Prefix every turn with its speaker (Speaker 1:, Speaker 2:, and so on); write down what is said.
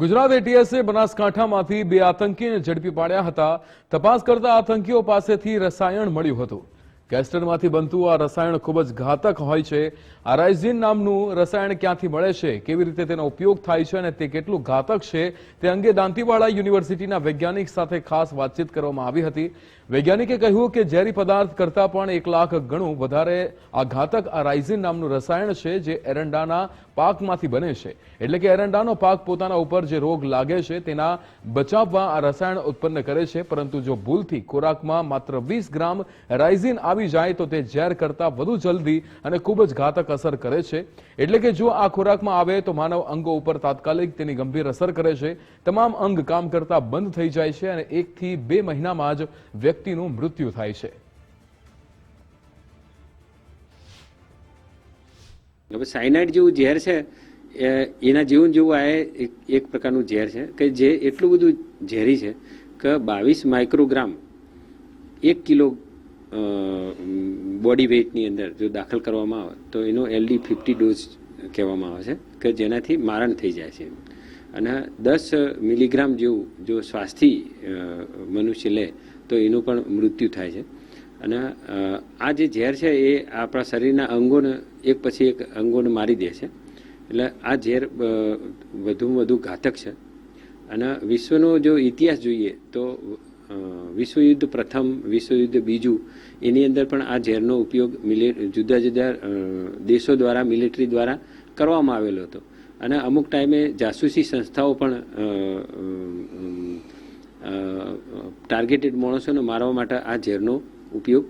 Speaker 1: ગુજરાત એટીએસે બનાસકાંઠામાંથી બે આતંકીને ઝડપી પાડ્યા હતા. તપાસ કરતા આતંકીઓ પાસેથી રસાયણ મળ્યું હતું. કેસ્ટરમાંથી બનતું આ રસાયણ ખૂબ જ ઘાતક હોય છે. આ રાઇઝિન નામનું રસાયણ ક્યાંથી મળે છે? કેવી રીતે તેનો ઉપયોગ થાય છે અને તે કેટલું ઘાતક છે? તે અંગે દાંતીવાડા યુનિવર્સિટીના વૈજ્ઞાનિક સાથે ખાસ વાતચીત કરવામાં આવી હતી. વૈજ્ઞાનિકે કહ્યું કે ઝેરી પદાર્થ કરતાં પણ એક લાખ ગણું વધારે આ ઘાતક આ રાઇઝિન નામનું રસાયણ છે જે એરંડાના પાકમાંથી બને છે. એટલે કે એરંડાનો પાક પોતાના ઉપર જે રોગ લાગે છે તેના બચાવવા આ રસાયણ ઉત્પન્ન કરે છે. પરંતુ જો ભૂલથી ખોરાકમાં માત્ર વીસ ગ્રામ રાઇઝિન આવી જાય તો તે ઝેર કરતાં વધુ જલ્દી અને ખૂબ જ ઘાતક અસર કરે છે. એટલે કે જો આ ખોરાકમાં આવે તો માનવ અંગો ઉપર તાત્કાલિક તેની ગંભીર અસર કરે છે. તમામ અંગ કામ કરતા બંધ થઈ જાય છે અને એકથી બે મહિનામાં જ વ્યક્તિનું મૃત્યુ થાય છે.
Speaker 2: હવે સાયનાઇડ જેવું ઝેર છે એના જીવન જેવું આ એક પ્રકારનું ઝેર છે કે જે એટલું બધું ઝેરી છે કે બાવીસ માઇક્રોગ્રામ, એક કિલો બોડી વેઇટની અંદર જો દાખલ કરવામાં આવે, તો એનો એલડી ફિફ્ટી ડોઝ કહેવામાં આવે છે, કે જેનાથી મારણ થઈ જાય છે. અને દસ મિલીગ્રામ જેવું જો શ્વાસથી મનુષ્ય લે, તો એનું પણ મૃત્યુ થાય છે. અને આ જે ઝેર છે એ આપણા શરીરના અંગોને, એક પછી એક અંગોને મારી દે છે. એટલે આ ઝેર વધુમાં વધુ ઘાતક છે. અને વિશ્વનો જો ઇતિહાસ જોઈએ, તો વિશ્વયુદ્ધ પ્રથમ, વિશ્વયુદ્ધ બીજું, એની અંદર પણ આ ઝેરનો ઉપયોગ મિલે, જુદા જુદા દેશો દ્વારા, મિલિટરી દ્વારા કરવામાં આવેલો હતો. અને અમુક ટાઈમે જાસૂસી સંસ્થાઓ પણ ટાર્ગેટેડ માણસોને મારવા માટે આ ઝેરનો ઉપયોગ